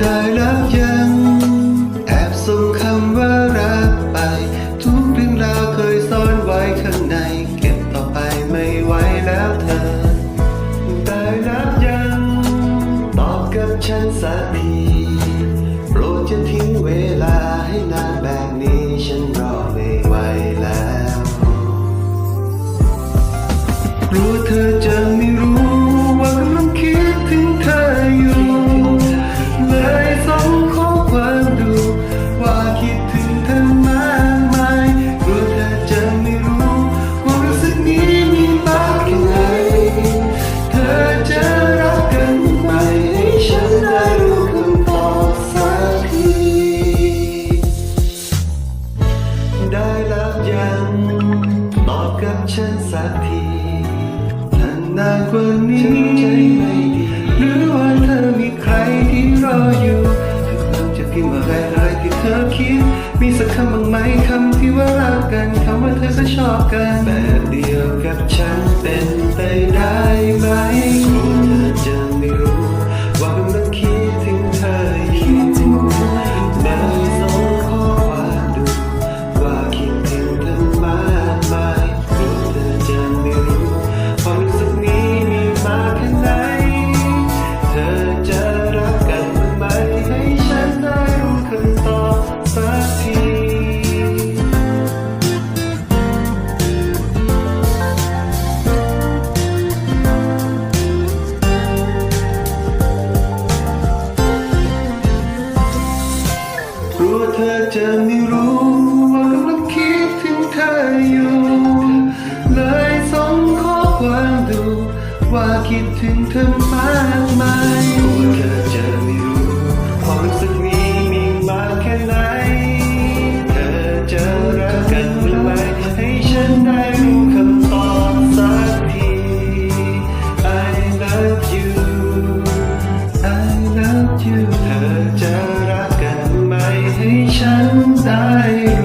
ได้รักยัง แอบส่งคำว่ารักไป ทุกเรื่องราวเคยซ่อนไว้ข้างใน เก็บต่อไปไม่ไหวแล้วเธอ ได้รักยัง ตอบกับฉันสักทีโปรดจะทิ้งเวลาให้นานแบบนี้ฉันรอไม่ไหวแล้ว รู้เธอ กับฉันสักทีถ้านานกว่านี้หรือว่าเธอมีใครที่รออยู่เธอกำลังจะพิมพ์อะไรอะไรที่เธอคิด มีสักคำบ้างไหมคำที่ว่ารักกันคำว่าเธอจะชอบกันแบบเดียวกับฉันเป็นไปได้ไหม ว่าคิดถึงเธอมากมายกลัวเธอจะไม่รู้ความรู้สึกนี้มีมากแค่ไหน เธอจะรักกันเมื่อไหร่ให้ฉันได้รู้คำตอบสักที I love you I love you เธอจะรักกันไหมให้ฉันได้